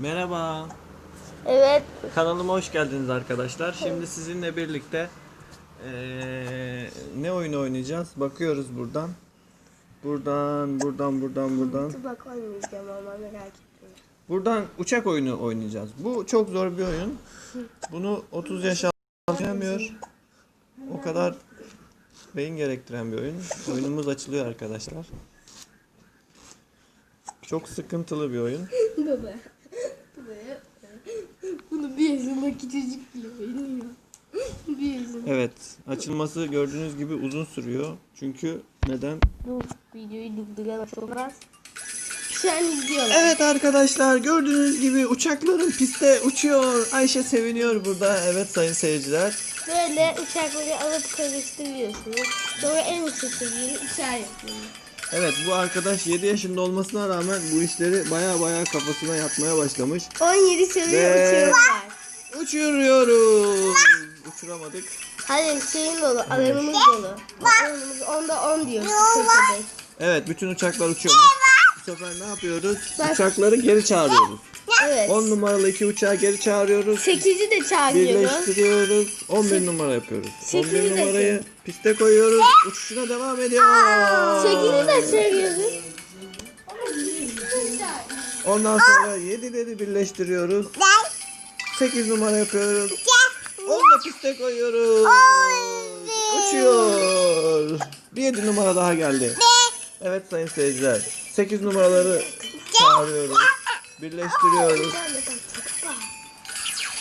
Merhaba. Evet. Kanalıma hoş geldiniz arkadaşlar. Şimdi sizinle birlikte eee, ne oyunu oynayacağız? Bakıyoruz buradan. Buradan, buradan, buradan, buradan. Bak oynayacağım ama merak etme. Buradan uçak oyunu oynayacağız. Bu çok zor bir oyun. Bunu 30 yaş altı. O kadar beyin gerektiren bir oyun. Oyunumuz açılıyor arkadaşlar. Çok sıkıntılı bir oyun. Baba. Bunu bir yaşındaki çocuk bile oynuyor. bir yaşında. Evet, açılması gördüğünüz gibi uzun sürüyor. Çünkü neden? Dur videoyu durduralım çok az. Şu an izliyorlar. Evet arkadaşlar gördüğünüz gibi uçakların piste uçuyor. Ayşe seviniyor burada. Evet sayın seyirciler. Böyle uçakları alıp karıştırıyorsunuz. Sonra en üstte uçağı yapıyorsunuz. Evet bu arkadaş 7 yaşında olmasına rağmen bu işleri baya baya kafasına yatmaya başlamış. 17 seviye Ve- var. Uçuruyoruz. Uçuramadık. Hayır şeyin dolu, alanımız dolu. Alanımız onda 10 diyor. Evet bütün uçaklar uçuyormuş. Sefer ne yapıyoruz? Bak. Uçakları geri çağırıyoruz. Evet. 10 numaralı iki uçağı geri çağırıyoruz. 8'i de çağırıyoruz. Birleştiriyoruz. 11 numara yapıyoruz. Sekizi 11 de numarayı piste koyuyoruz. Uçuşuna devam ediyor. 8'i de çağırıyoruz. Ondan sonra 7'leri birleştiriyoruz. 8 numara yapıyoruz. Onu da piste koyuyoruz. Uçuyor. Bir 7 numara daha geldi. Evet sayın seyirciler. 8 numaraları çağırıyoruz. Birleştiriyoruz.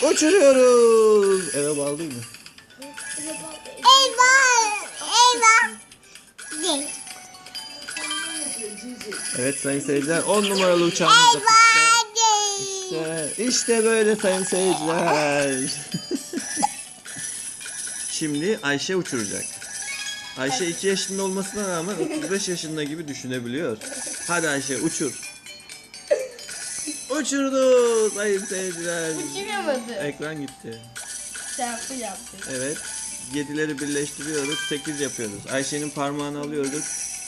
Uçuruyoruz. Eve bağlı değil mi? Evet sayın seyirciler 10 numaralı uçağımız da piste. İşte, işte böyle sayın seyirciler. Şimdi Ayşe uçuracak. Ayşe 2 yaşında olmasına rağmen 35 yaşında gibi düşünebiliyor. Hadi Ayşe uçur. Uçurdu sayın seyirciler. Uçuramadı. Ekran gitti. Yaptı yaptı. Evet. 7'leri birleştiriyoruz. 8 yapıyoruz. Ayşe'nin parmağını alıyoruz.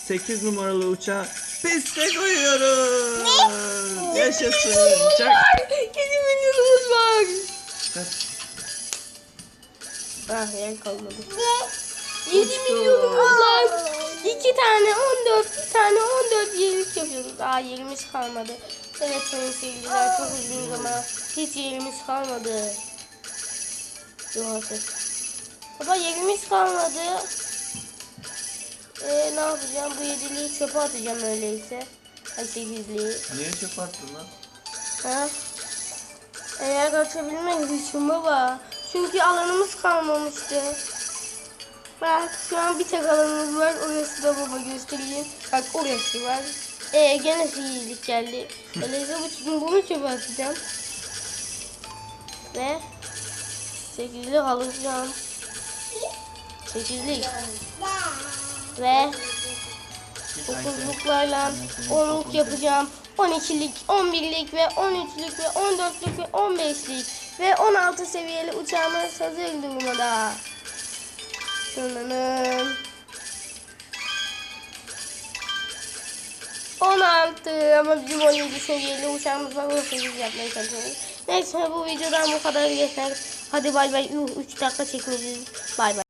8 numaralı uçağı piste koyuyoruz. Yaşasın. Uçak. Kedi milyonumuz var. Kaç? Ah yer kalmadı. 7 milyonumuz var. 2 tane 14, bir tane 14 yerlik yapıyoruz. Daha yerimiz kalmadı. Evet sayın seyirciler çok üzgünüz ama hiç yerimiz kalmadı. Yok artık. Baba yerimiz kalmadı. Ee, ne yapacağım? Bu yediliği çöpe atacağım öyleyse. Ay sekizliği. Niye çöp attın lan? Ha? Eğer kaçabilmek için baba. Çünkü alanımız kalmamıştı. Bak şu an bir tek alanımız var. Orası da baba göstereyim. Bak orası var. Ee gene sihirlik geldi. Öyleyse bu, bunu çöpe atacağım. Ve sekizlik alacağım. Sekizlik. Ve Dokuzluklarla onluk yapacağım. 12'lik, 11'lik ve 13'lük ve 14'lük ve 15'lik ve 16 seviyeli uçağımız hazır durumda. Tınının. 16 ama bizim 17 seviyeli uçağımız var. 18 yapmaya çalışıyoruz. Neyse bu videodan bu kadar yeter. Hadi bay bay. 3 dakika çekmişiz. Bay bay.